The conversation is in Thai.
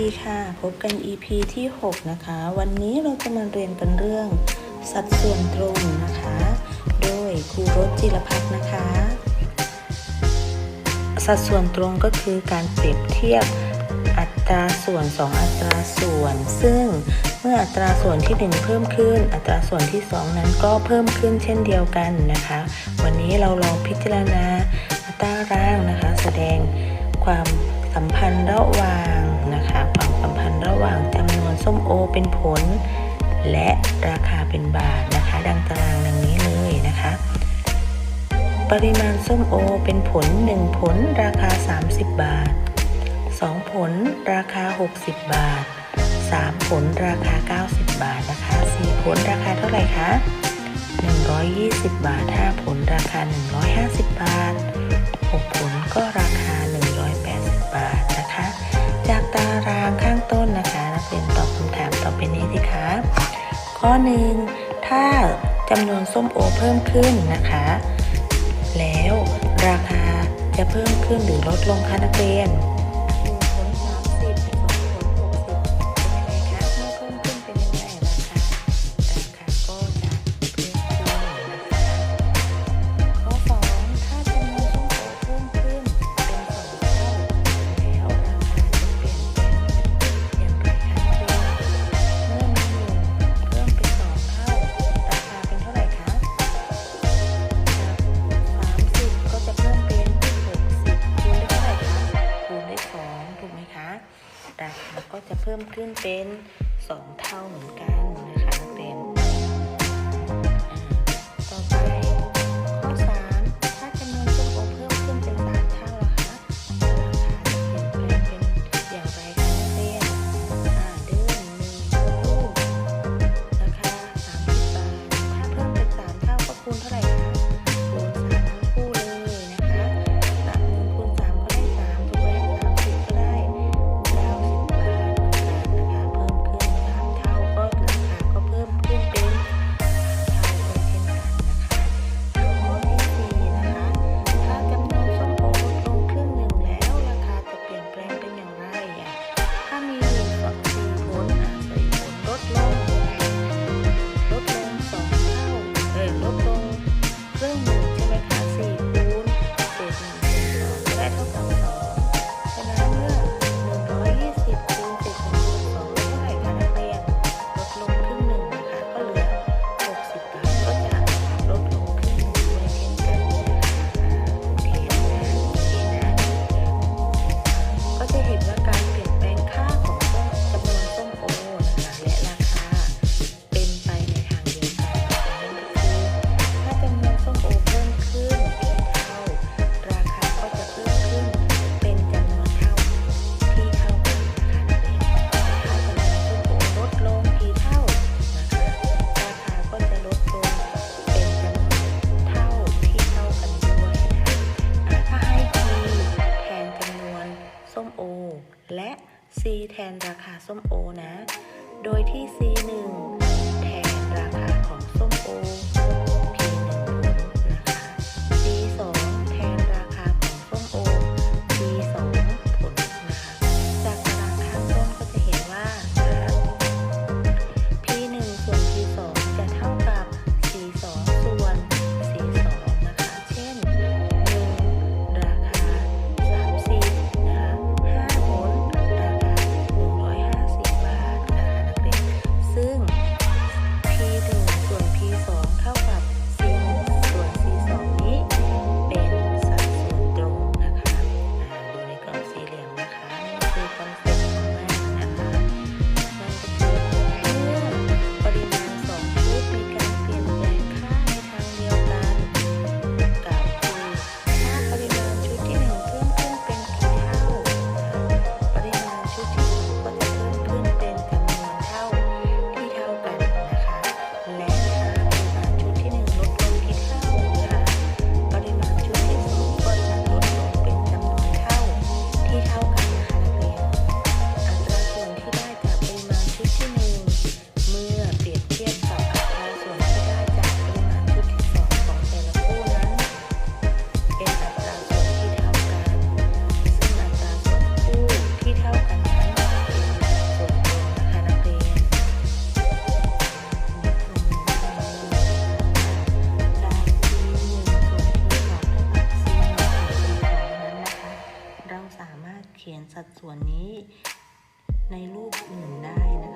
ดีค่ะพบกัน EP ที่ 6 นะคะ วันนี้เราจะมาเรียนเป็นเรื่อง สัดส่วนตรงนะคะ โดยครูรสจิรพัฒน์นะคะ สัดส่วนตรงก็คือการเปรียบเทียบอัตราส่วน 2 อัตราส่วน ซึ่งเมื่ออัตราส่วนที่ 1 เพิ่มขึ้น อัตราส่วนที่ 2 นั้นก็เพิ่มขึ้นเช่นเดียวกันนะคะ วันนี้เราลองพิจารณาอัตราร่างนะคะ แสดงความ สัมพันธ์ระหว่างนะคะ ความสัมพันธ์ระหว่างจำนวนส้มโอเป็นผล และราคาเป็นบาทนะคะ ดังตารางดังนี้เลยนะคะ ปริมาณส้มโอเป็นผล 1 ผลราคา 30 บาท 2 ผลราคา 60 บาท 3 ผลราคา 90 บาทนะคะ 4 ผลราคาเท่าไหร่คะ120 บาท 5 ผลราคา 150 บาท 6 ผลก็ราคา ข้อหนึ่งถ้าจำนวนส้มโอเพิ่มขึ้นนะคะ แล้วราคาจะเพิ่มขึ้นหรือลดลงคะนักเรียน ถูกไหมคะ ราคาก็จะเพิ่มขึ้นเป็น 2 เท่าเหมือนกันนะคะ C แทนราคาส้มโอนะ โดยที่ C1 แทนราคาของส้มโอ อื่นได้นะคะ